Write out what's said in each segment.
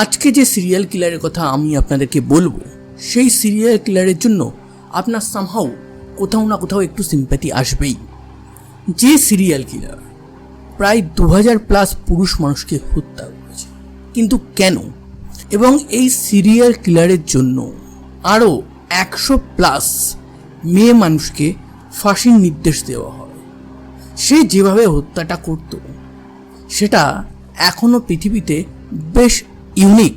আজকে যে সিরিয়াল কিলারের কথা আমি আপনাদেরকে বলব, সেই সিরিয়াল কিলারের জন্য আপনার সামহাও কোথাও না কোথাও একটু সিম্প্যাথি আসবেই। যে সিরিয়াল কিলার প্রায় দু হাজার প্লাস পুরুষ মানুষকে হত্যা করেছে। কিন্তু কেন? এবং এই সিরিয়াল কিলারের জন্য আরও একশো প্লাস মেয়ে মানুষকে ফাঁসির নির্দেশ দেওয়া হয়। সে যেভাবে হত্যাটা করত, সেটা এখনও পৃথিবীতে বেশ ইউনিক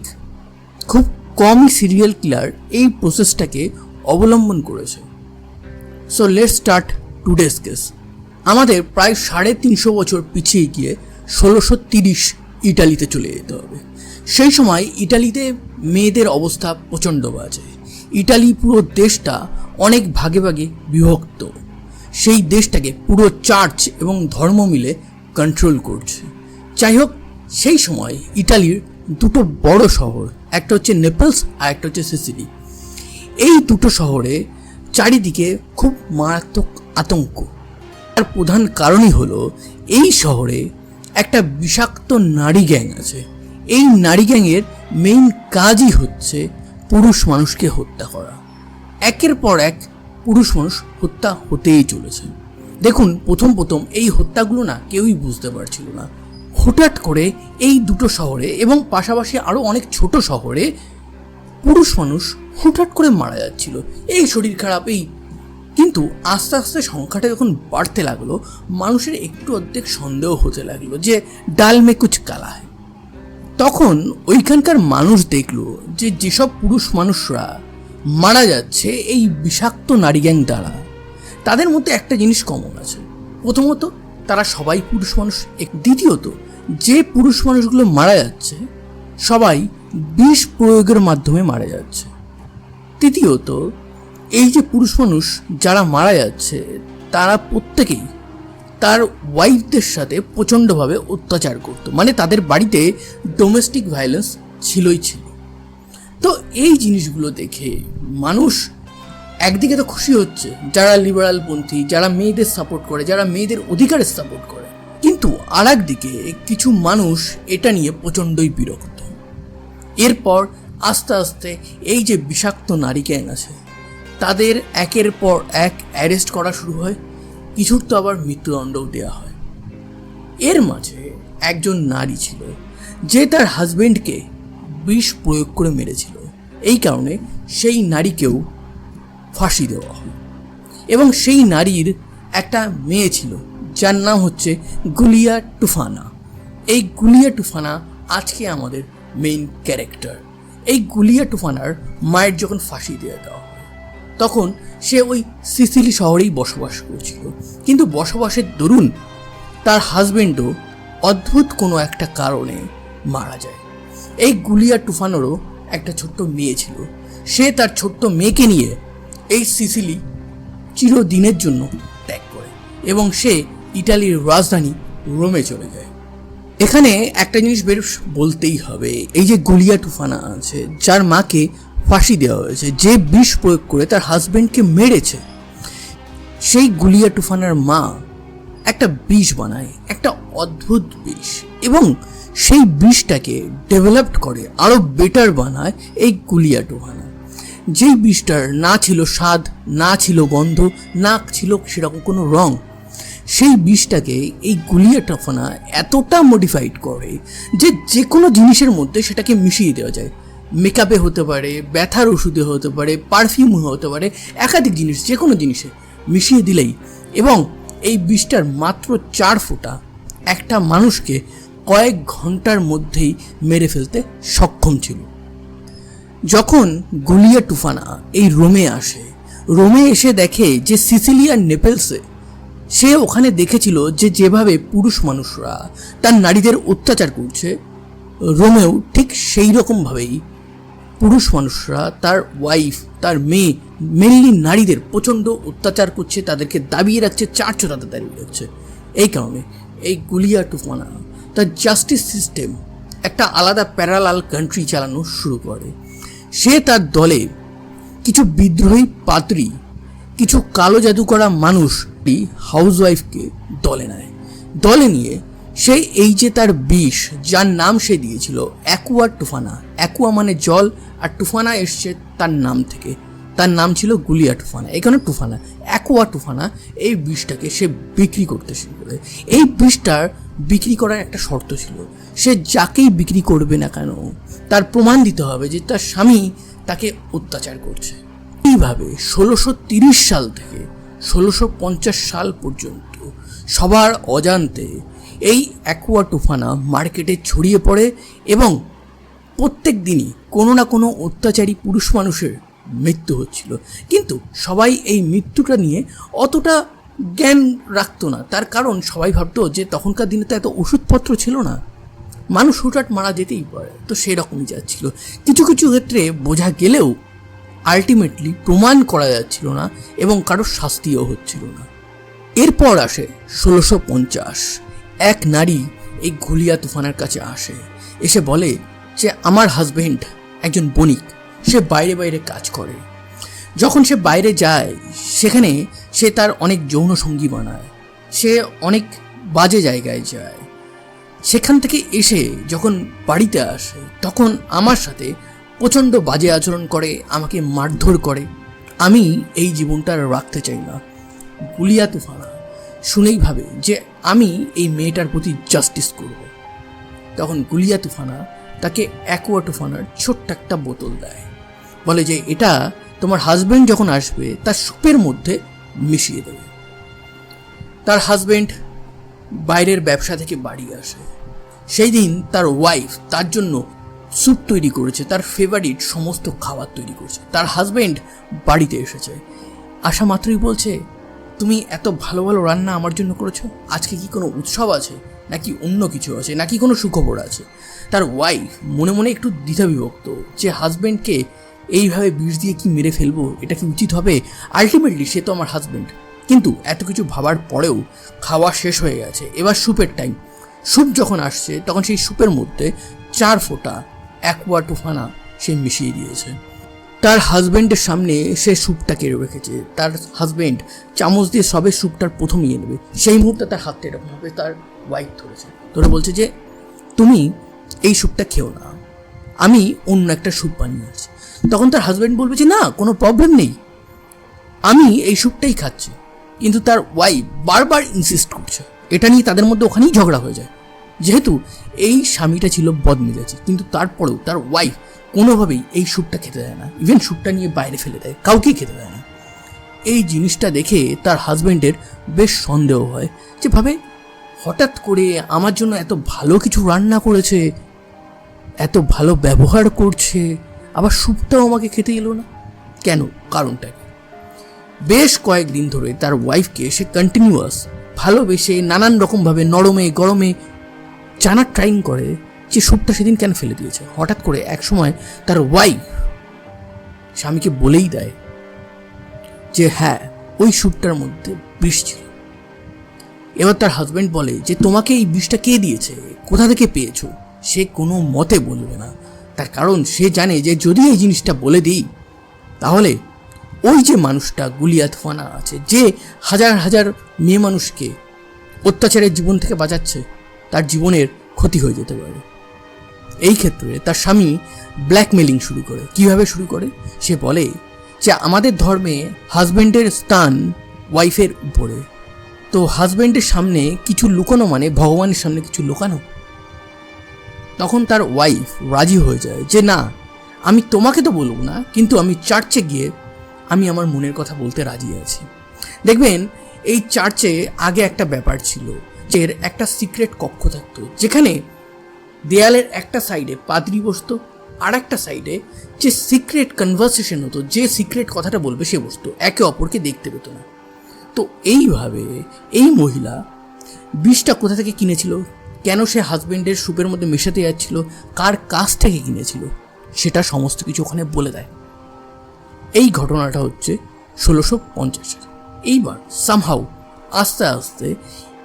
খুব কমই সিরিয়াল কিলার এই প্রসেসটাকে অবলম্বন করেছে। So let start today's case আমাদের প্রায় সাড়ে তিনশো বছর পিছিয়ে গিয়ে ষোলোশো তিরিশ ইটালিতে চলে যেতে হবে। সেই সময় ইটালিতে মেয়েদের অবস্থা প্রচণ্ড বাজে। ইটালি পুরো দেশটা অনেক ভাগে ভাগে বিভক্ত। সেই দেশটাকে পুরো চার্চ এবং ধর্ম মিলে কন্ট্রোল করছে। যাই হোক, সেই সময় ইটালির দুটো বড় শহর, একটা হচ্ছে নেপলস আর একটা হচ্ছে সিসিলি। এই দুটো শহরে চারিদিকে খুব মারাত্মক আতঙ্ক। তার প্রধান কারণই হলো, এই শহরে একটা বিষাক্ত নারী গ্যাং আছে। এই নারী গ্যাংয়ের মেইন কাজই হচ্ছে পুরুষ মানুষকে হত্যা করা। একের পর এক পুরুষ মানুষ হত্যা হতেই চলেছে। দেখুন, প্রথম প্রথম এই হত্যাগুলো না কেউই বুঝতে পারছিল না। হঠাৎ করে এই দুটো শহরে এবং পাশাপাশি আরও অনেক ছোট শহরে পুরুষ মানুষ হুটহাট করে মারা যাচ্ছিল। এই শরীর খারাপ, এই। কিন্তু আস্তে আস্তে সংখ্যাটা যখন বাড়তে লাগল, মানুষের একটু অর্ধেক সন্দেহ হতে লাগল যে ডাল মে কুচ কালা হয় তখন ওইখানকার মানুষ দেখল যে যেসব পুরুষ মানুষরা মারা যাচ্ছে, এই বিষাক্ত নারী গ্যাং দ্বারা, তাদের মধ্যে একটা জিনিস কমন আছে। প্রথমত তারা সবাই পুরুষ মানুষ। দ্বিতীয়ত, যে পুরুষ মানুষগুলো মারা যাচ্ছে, সবাই বিষ প্রয়োগের মাধ্যমে মারা যাচ্ছে। তৃতীয়ত, এই যে পুরুষ মানুষ যারা মারা যাচ্ছে, তারা প্রত্যেকেই তার ওয়াইফদের সাথে প্রচণ্ডভাবে অত্যাচার করতো। মানে তাদের বাড়িতে ডোমেস্টিক ভায়োলেন্স ছিলই ছিল। তো এই জিনিসগুলো দেখে মানুষ একদিকে তো খুশি হচ্ছে, যারা লিবারাল পন্থী যারা মেয়েদের সাপোর্ট করে, যারা মেয়েদের অধিকারের সাপোর্ট করে। কিন্তু আর একদিকে কিছু মানুষ এটা নিয়ে প্রচণ্ডই বিরক্ত। এরপর আস্তে আস্তে এই যে বিষাক্ত নারী গ্যাং আছে, তাদের একের পর এক অ্যারেস্ট করা শুরু হয়, কিছুর তো আবার মৃত্যুদণ্ডও দেওয়া হয়। এর মাঝে একজন নারী ছিল, যে তার হাজবেন্ডকে বিষ প্রয়োগ করে মেরেছিল। এই কারণে সেই নারীকেও ফাঁসি দেওয়া হয়। এবং সেই নারীর একটা মেয়ে ছিল, যার নাম হচ্ছে গুলিয়া টুফানা। এই গুলিয়া টুফানা আজকে আমাদের মেইন ক্যারেক্টার এই গুলিয়া টুফানার মায়ের যখন ফাঁসি দিয়ে দেওয়া হয়, তখন সে ওই সিসিলি শহরেই বসবাস করছিল। কিন্তু বসবাসের দরুন তার হাজবেন্ডও অদ্ভুত কোনো একটা কারণে মারা যায়। এই গুলিয়া টুফানোরও একটা ছোট্ট মেয়ে ছিল। সে তার ছোট্ট মেয়েকে নিয়ে এই সিসিলি চিরদিনের জন্য ত্যাগ করে এবং সে ইটালির রাজধানী রোমে চলে যায়। এখানে একটা জিনিস বের বলতেই হবে, এই যে গুলিয়া টুফানা আছে, যার মাকে ফাঁসি দেওয়া হয়েছে, যে বিষ প্রয়োগ করে তার হাজবেন্ডকে মেরেছে, সেই গুলিয়া টুফানার মা একটা বিষ বানায়, একটা অদ্ভুত বিষ এবং সেই বিষটাকে ডেভেলপড করে আরও বেটার বানায় এই গুলিয়া টুফানা যেই বিষটার না ছিল স্বাদ, না ছিল গন্ধ না ছিল সেরকম কোনো রং, সেই বিষটাকে এই গুলিয়া টফানা এতটা মডিফাইড করে যে যে কোনো জিনিসের মধ্যে সেটাকে মিশিয়ে দেওয়া যায়। মেকআপে হতে পারে, ব্যথার ওষুধে হতে পারে পারফিউম হতে পারে, একাধিক জিনিস যে কোনো জিনিসে মিশিয়ে দিলেই এবং এই বিষটার মাত্র চার ফোঁটা একটা মানুষকে কয়েক ঘণ্টার মধ্যেই মেরে ফেলতে সক্ষম ছিল। যখন গুলিয়া টুফানা এই রোমে আসে, রোমে এসে দেখে যে সিসিলিয়ার নেপেলসে সে ওখানে দেখেছিল যে যেভাবে পুরুষ মানুষরা তার নারীদের অত্যাচার করছে, রোমেও ঠিক সেই রকমভাবেই পুরুষ মানুষরা তার ওয়াইফ তার মেয়ে মেনলি নারীদের প্রচণ্ড অত্যাচার করছে, তাদেরকে দাবিয়ে রাখছে চারশো তাদের দাঁড়িয়ে রাখছে। এই কারণে এই গুলিয়া টুফানা তার জাস্টিস সিস্টেম একটা আলাদা প্যারালাল কান্ট্রি চালানো শুরু করে। সে তার দলে কিছু বিদ্রোহী পাত্রী কিছু কালো জাদু করা মানুষ হাউসওয়াইফকে দলে নেয়। দলে নিয়ে সেই এই যে তার বিষ, যার নাম সে দিয়েছিল অ্যাকুয়া টুফানা অ্যাকুয়া মানে জল, আর টুফানা এসছে তার নাম থেকে। তার নাম ছিল গুলিয়া টুফানা এখানে টুফানা অ্যাকুয়া টুফানা এই বিষটাকে সে বিক্রি করতে শুরু করে। এই বিষটার বিক্রি করার একটা শর্ত ছিল। সে যাকেই বিক্রি করবে না কেন, তার প্রমাণ দিতে হবে যে তার স্বামী তাকে অত্যাচার করছে। এইভাবে ষোলোশো তিরিশ সাল থেকে ষোলোশো পঞ্চাশ সাল পর্যন্ত সবার অজান্তে এই অ্যাকুয়া টুফানা মার্কেটে ছড়িয়ে পড়ে এবং প্রত্যেক দিনই কোনো না কোনো অত্যাচারী পুরুষ মানুষের মৃত্যু হচ্ছিল। কিন্তু সবাই এই মৃত্যুটা নিয়ে অতটা জ্ঞান রাখতো না। তার কারণ সবাই ভাবতো যে তখনকার দিনে তো এত ওষুধপত্র ছিল না। মানুষ হুটহাট মারা যেতেই পারে। তো সেরকমই যাচ্ছিল। কিছু কিছু ক্ষেত্রে বোঝা গেলেও আলটিমেটলি প্রমাণ করা যাচ্ছিল না এবং কারোর শাস্তিও হচ্ছিল না। এরপর আসে ষোলোশো পঞ্চাশ। এক নারী এই ঘুলিয়া তুফানের কাছে আসে। এসে বলে যে, আমার হাজবেন্ড একজন বণিক। সে বাইরে বাইরে কাজ করে। যখন সে বাইরে যায়, সেখানে সে তার অনেক যৌন সঙ্গী বানায়। সে অনেক বাজে জায়গায় যায়। সেখান থেকে এসে যখন বাড়িতে আসে, তখন আমার সাথে প্রচণ্ড বাজে আচরণ করে, আমাকে মারধর করে। আমি এই জীবনটা রাখতে চাই না। গুলিয়া তুফানা। শুনেই ভাবে যে আমি এই মেয়েটার প্রতি জাস্টিস করব। তখন গুলিয়া তুফানা তাকে অ্যাকোয়া তুফানার ছোট্ট একটা বোতল দেয়। বলে যে, এটা তোমার হাজব্যান্ড যখন আসবে, তার সুপের মধ্যে মিশিয়ে দেবে। তার হাজবেন্ড বাইরের ব্যবসা থেকে বাড়ি আসে। সেই দিন তার ওয়াইফ তার জন্য স্যুপ তৈরি করেছে, তার ফেভারিট সমস্ত খাবার তৈরি করেছে। তার হাজবেন্ড বাড়িতে এসেছে। আশা মাত্রই বলছে, তুমি এত ভালো ভালো রান্না আমার জন্য করেছ? আজকে কি কোনো উৎসব আছে? নাকি অন্য কিছু আছে? নাকি কোনো সুখবর আছে? তার ওয়াইফ মনে মনে একটু দ্বিধাবিভক্ত, যে হাজবেন্ডকে এইভাবে বিষ দিয়ে কি মেরে ফেলব? এটা কি উচিত হবে? আলটিমেটলি সে তো আমার হাজবেন্ড কিন্তু এত কিছু ভাবার পরেও খাওয়া শেষ হয়ে গেছে। এবার স্যুপের টাইম স্যুপ যখন আসছে, তখন সেই স্যুপের মধ্যে চার ফোঁটা অ্যাকোয়া টুফানা সে মিশিয়ে দিয়েছে। তার হাজবেন্ডের সামনে সে স্যুপটা কেড়ে রেখেছে। তার হাজবেন্ড চামচ দিয়ে সবে স্যুপটার প্রথম নিয়ে নেবে। সেই মুহূর্তে তার হাতটা এরকম হবে তার ওয়াইফ ধরেছে। ধরে বলছে যে, তুমি এই স্যুপটা খেও না। আমি অন্য একটা স্যুপ বানিয়ে আছি তখন তার হাজবেন্ড বলবে যে, না, কোনো প্রবলেম নেই। আমি এই স্যুপটাই খাচ্ছি। কিন্তু তার ওয়াইফ বারবার ইনসিস্ট করছে। এটা নিয়ে তাদের মধ্যে ওখানেই ঝগড়া হয়ে যায়। যেহেতু এই স্বামীটা ছিল বদমেজাজি, কিন্তু তারপরেও তার ওয়াইফ কোনোভাবেই এই স্যুপটা খেতে দেয় না। ইভেন স্যুপটা নিয়ে বাইরে ফেলে দেয়, কাউকেই খেতে দেয় না। এই জিনিসটা দেখে তার হাজবেন্ডের বেশ সন্দেহ হয় যে, ভাবে, হঠাৎ করে আমার জন্য এত ভালো কিছু রান্না করেছে, এত ভালো ব্যবহার করছে আবার স্যুপটাও আমাকে খেতে এলো না। কেন? কারণটা বেশ কয়েকদিন ধরে তার ওয়াইফকে সে কন্টিনিউয়াস ভালোবেসে নানান রকমভাবে নরমে, গরমে জানার ট্রাইং করে যে স্যুপটা সেদিন কেন ফেলে দিয়েছে। হঠাৎ করে এক সময় তার ওয়াইফ স্বামীকে বলেই দেয় যে হ্যাঁ ওই স্যুপটার মধ্যে বিষ ছিল। এবার তার হাজবেন্ড বলে যে, তোমাকে এই বিষটা কে দিয়েছে? কোথা থেকে পেয়েছ? সে কোনো মতে বলবে না। তার কারণ সে জানে যে যদি এই জিনিসটা বলে দিই, তাহলে ওই যে মানুষটা গুলিয়াত ফানা আছে, যে হাজার হাজার মেয়ে মানুষকে অত্যাচারের জীবন থেকে বাঁচাচ্ছে, তার জীবনের ক্ষতি হয়ে যেতে পারে। এই ক্ষেত্রে তার স্বামী ব্ল্যাকমেলিং শুরু করে। কীভাবে শুরু করে? সে বলে যে, আমাদের ধর্মে হাজবেন্ডের স্থান ওয়াইফের উপরে। তো হাজবেন্ডের সামনে কিছু লুকানো মানে ভগবানের সামনে কিছু লুকানো। তখন তার ওয়াইফ রাজি হয়ে যায় যে, না, আমি তোমাকে তো বলব না, কিন্তু আমি চার্চে গিয়ে আমি আমার মনের কথা বলতে রাজি আছি। দেখবেন, এই চার্চে আগে একটা ব্যাপার ছিল যে একটা সিক্রেট কক্ষ থাকতো, যেখানে দেয়ালের একটা সাইডে পাদ্রি বসতো, আর একটা সাইডে যে সিক্রেট কনভারসেশন হতো, যে সিক্রেট কথাটা বলবে সে বসতো, একে অপরকে দেখতে পেতো না। তো এইভাবে এই মহিলা বিষটা কোথা থেকে কিনেছিল? কেন সে হাজবেন্ডের স্যুপের মধ্যে মেশাতে যাচ্ছিল? কার কাছ থেকে কিনেছিল? সেটা সমস্ত কিছু ওখানে বলে দেয়। এই ঘটনাটা হচ্ছে ষোলোশো পঞ্চাশের এইবার সামহাউ আস্তে আস্তে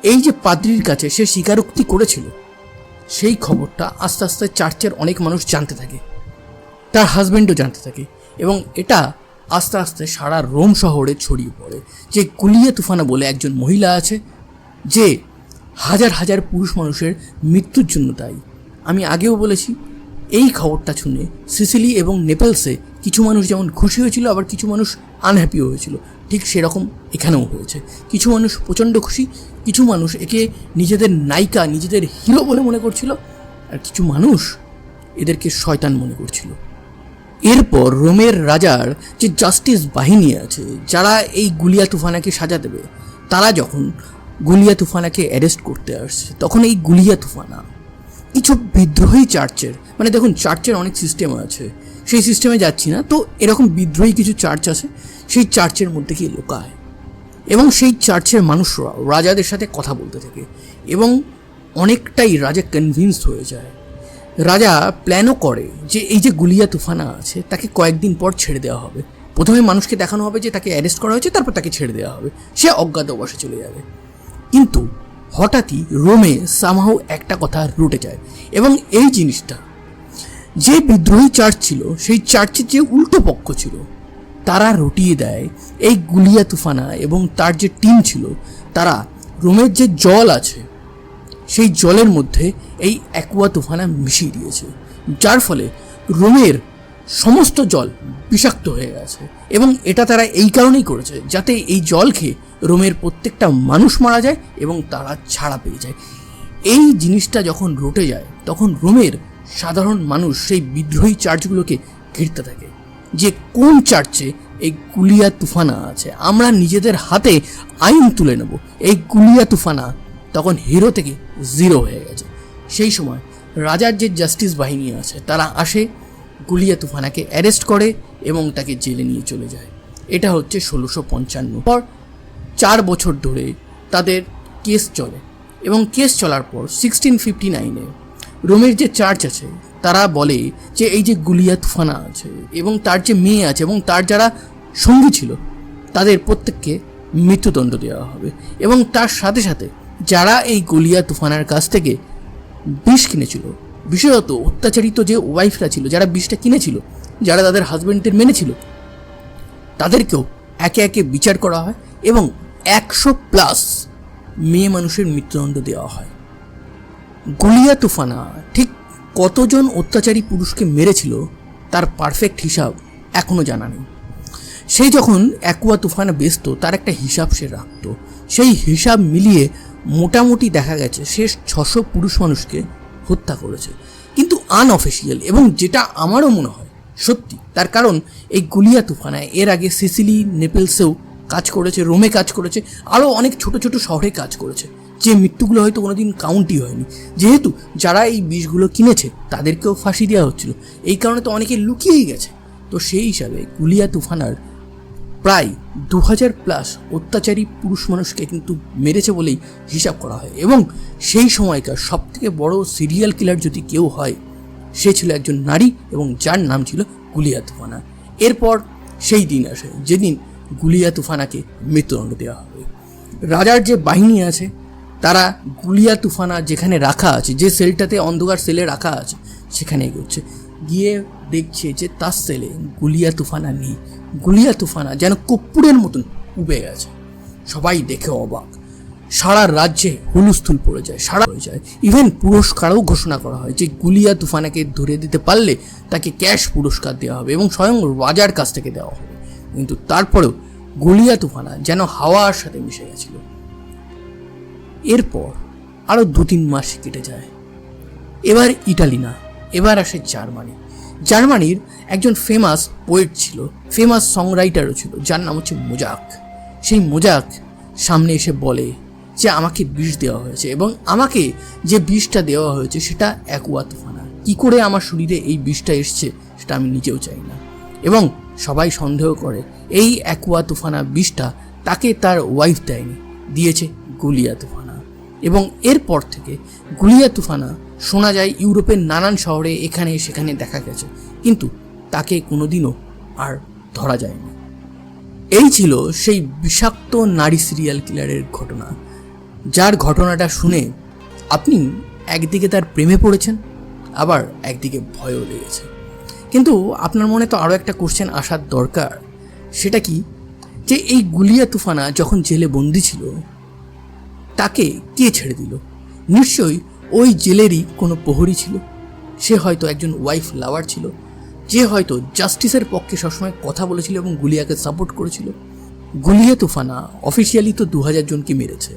এই যে পাদ্রির কাছে সে স্বীকারোক্তি করেছিল, সেই খবরটা আস্তে আস্তে চার্চের অনেক মানুষ জানতে থাকে। তার হাজব্যান্ডও জানতে থাকে এবং এটা আস্তে আস্তে সারা রোম শহরে ছড়িয়ে পড়ে। যে কুলিয়া তুফানা বলে একজন মহিলা আছে, যে হাজার হাজার পুরুষ মানুষের মৃত্যুর জন্য দায়ী। আমি আগেও বলেছি, এই খবরটা শুনে সিসিলি এবং নেপেলসে কিছু মানুষ যেমন খুশি হয়েছিল, আবার কিছু মানুষ আনহ্যাপিও হয়েছিল। ঠিক সেরকম এখানেও হয়েছে। কিছু মানুষ প্রচণ্ড খুশি, কিছু মানুষ একে নিজেদের নায়িকা, নিজেদের হিরো বলে মনে করছিল, আর কিছু মানুষ এদেরকে শয়তান মনে করছিল। এরপর রোমের রাজার যে জাস্টিস বাহিনী আছে, যারা এই গুলিয়া তুফানাকে সাজা দেবে, তারা যখন গুলিয়া তুফানাকে অ্যারেস্ট করতে আসছে। তখন এই গুলিয়া তুফানা কিছু বিদ্রোহী চার্চের মানে দেখুন চার্চের অনেক সিস্টেম আছে, সেই সিস্টেমে যাচ্ছি না, তো এরকম বিদ্রোহী কিছু চার্চ আছে, সেই চার্চের মধ্যে গিয়ে লোকায়। এবং সেই চার্চের মানুষরা, রাজাদের সাথে কথা বলতে থাকে, এবং অনেকটাই রাজা কনভিন্সড হয়ে যায়। রাজা প্ল্যানও করে যে এই যে গুলিয়া তুফানা আছে, তাকে কয়েকদিন পর ছেড়ে দেওয়া হবে। প্রথমে মানুষকে দেখানো হবে যে তাকে অ্যারেস্ট করা হয়েছে, তারপর তাকে ছেড়ে দেওয়া হবে। সে অজ্ঞাত অবশ্যই চলে যাবে। কিন্তু হঠাৎই রোমে সামহাও একটা কথা রুটে যায় এবং এই জিনিসটা, যে বিদ্রোহী চার্চ ছিল, সেই চার্চের যে উল্টো পক্ষ ছিল, তারা রটিয়ে দেয় এই গুলিয়া তুফানা এবং তার যে টিম ছিল, তারা রোমের যে জল আছে, সেই জলের মধ্যে এই অ্যাকুয়া তুফানা মিশিয়ে দিয়েছে। যার ফলে রোমের সমস্ত জল বিষাক্ত হয়ে গেছে। এবং এটা তারা এই কারণেই করেছে, যাতে এই জল খেয়ে রোমের প্রত্যেকটা মানুষ মারা যায় এবং তারা ছাড়া পেয়ে যায়। এই জিনিসটা যখন রটে যায়, তখন রোমের সাধারণ মানুষ সেই বিদ্রোহী চার্চগুলোকে ঘিরতে থাকে, যে কোন চার্চে এই গুলিয়া তুফানা আছে, আমরা নিজেদের হাতে আইন তুলে নেব। এই গুলিয়া তুফানা তখন হিরো থেকে জিরো হয়ে গেছে। সেই সময় রাজার যে জাস্টিস বাহিনী আছে, তারা আসে গুলিয়া তুফানাকে অ্যারেস্ট করে এবং তাকে জেলে নিয়ে চলে যায়। এটা হচ্ছে ষোলোশো পঞ্চান্ন। পর চার বছর ধরে তাদের কেস চলে এবং কেস চলার পর সিক্সটিন ফিফটি নাইনে রোমের যে চার্চ আছে, তারা বলে যে এই যে গুলিয়া তুফানা আছে এবং তার যে মেয়ে আছে এবং তার যারা সঙ্গী ছিল, তাদের প্রত্যেককে মৃত্যুদণ্ড দেওয়া হবে এবং তার সাথে সাথে যারা এই গুলিয়া তুফানার কাছ থেকে বিষ কিনেছিল বিশেষত অত্যাচারিত যে ওয়াইফরা ছিল, যারা বিষটা কিনেছিল, যারা তাদের হাজবেন্ডদের মেনেছিল, তাদেরকেও একে একে বিচার করা হয় এবং একশো প্লাস মেয়ে মানুষের মৃত্যুদণ্ড দেওয়া হয়। গুলিয়া তুফানা, ঠিক কতজন অত্যাচারী পুরুষকে মেরেছিল, তার পারফেক্ট হিসাব এখনও জানা নেই। সে যখন অ্যাকুয়া তুফানে ব্যস্ত তার একটা হিসাব সে রাখতো। সেই হিসাব মিলিয়ে মোটামুটি দেখা গেছে, শেষ ছশো পুরুষ মানুষকে হত্যা করেছে। কিন্তু আনঅফিসিয়াল এবং যেটা আমারও মনে হয় সত্যি, তার কারণ এই গুলিয়া তুফানায় এর আগে সিসিলি নেপেলসেও কাজ করেছে, রোমে কাজ করেছে, আরও অনেক ছোট ছোট শহরে কাজ করেছে। যে মৃত্যুগুলো হয়তো কোনোদিন কাউন্টই হয়নি। যেহেতু যারা এই বিষগুলো কিনেছে, তাদেরকেও ফাঁসি দেওয়া হচ্ছিল। এই কারণে তো অনেকে লুকিয়েই গেছে। তো সেই হিসাবে গুলিয়া তুফানার প্রায় দু হাজার প্লাস অত্যাচারী পুরুষ মানুষকে কিন্তু মেরেছে বলেই হিসাব করা হয়। এবং সেই সময়কার সব থেকে বড় সিরিয়াল কিলার যদি কেউ হয়, সে ছিল একজন নারী এবং যার নাম ছিল গুলিয়া তুফানা। এরপর সেই দিন আসে, যেদিন গুলিয়া তুফানাকে মৃত্যুদণ্ড দেওয়া হবে। রাজার যে বাহিনী আছে, তারা গুলিয়া তুফানা যেখানে রাখা আছে, যে সেলটাতে অন্ধকার সেলে রাখা আছে, সেখানে এগোচ্ছে। গিয়ে দেখছে যে তার সেলে গুলিয়া তুফানা নেই, গুলিয়া তুফানা যেন কপ্পুরের মতন উবে গেছে। সবাই দেখে অবাক। সারা রাজ্যে হুলুস্থুল পড়ে যায়, সারা হয়ে যায়। ইভেন পুরস্কারও ঘোষণা করা হয় যে গুলিয়া তুফানাকে ধরে দিতে পারলে তাকে ক্যাশ পুরস্কার দেওয়া হবে এবং স্বয়ং রাজার কাছ থেকে দেওয়া হবে। কিন্তু তারপরেও গুলিয়া তুফানা যেন হাওয়ার সাথে মিশে গেছিল। এরপর আরও দু তিন মাস কেটে যায়। এবার ইটালি না, এবার আসে জার্মানি। জার্মানির একজন ফেমাস পোয়েট ছিল ফেমাস সংরাইটারও ছিল, যার নাম হচ্ছে মোজাক। সেই মোজাক সামনে এসে বলে যে, আমাকে বিষ দেওয়া হয়েছে এবং আমাকে যে বিষটা দেওয়া হয়েছে সেটা অ্যাকুয়া তুফানা কী করে আমার শরীরে এই বিষটা এসছে সেটা আমি নিজেও চাই না। এবং সবাই সন্দেহ করে, এই অ্যাকুয়া তুফানা বিষটা তাকে তার ওয়াইফ দেয়নি, দিয়েছে গুলিয়া তুফানা। এবং এরপর থেকে গুলিয়া তুফানা শোনা যায় ইউরোপের নানান শহরে এখানে সেখানে দেখা গেছে। কিন্তু তাকে কোনোদিনও আর ধরা যায়নি। এই ছিল সেই বিষাক্ত নারী সিরিয়াল কিলারের ঘটনা। যার ঘটনাটা শুনে আপনি একদিকে তার প্রেমে পড়েছেন, আবার একদিকে ভয়ও লেগেছে। কিন্তু আপনার মনে তো আরও একটা কোশ্চেন আসার দরকার। সেটা কি? যে এই গুলিয়া তুফানা যখন জেলে বন্দি ছিল, তাকে কে ছেড়ে দিল? নিশ্চয়ই ওই জেলেরই কোনো প্রহরী ছিল। সে হয়তো একজন ওয়াইফ লাভার ছিল। যে হয়তো জাস্টিসের পক্ষে সবসময় কথা বলেছিল এবং গুলিয়াকে সাপোর্ট করেছিল। গুলিয়া তুফানা অফিসিয়ালি তো দু হাজার জনকে মেরেছে।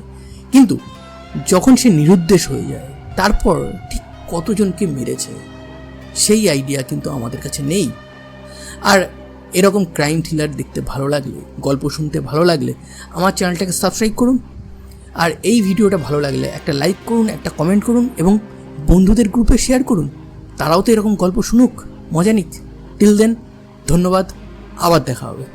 কিন্তু যখন সে নিরুদ্দেশ হয়ে যায়, তারপর ঠিক কতজনকে মেরেছে, সেই আইডিয়া কিন্তু আমাদের কাছে নেই। আর এরকম ক্রাইম থ্রিলার দেখতে ভালো লাগলে, গল্প শুনতে ভালো লাগলে, আমার চ্যানেলটাকে সাবস্ক্রাইব করুন। আর এই ভিডিওটা ভালো লাগলে একটা লাইক করুন, একটা কমেন্ট করুন এবং বন্ধুদের গ্রুপে শেয়ার করুন। তারাও তো এরকম গল্প শুনুক, মজা নিক। টিল দেন ধন্যবাদ। আবার দেখা হবে।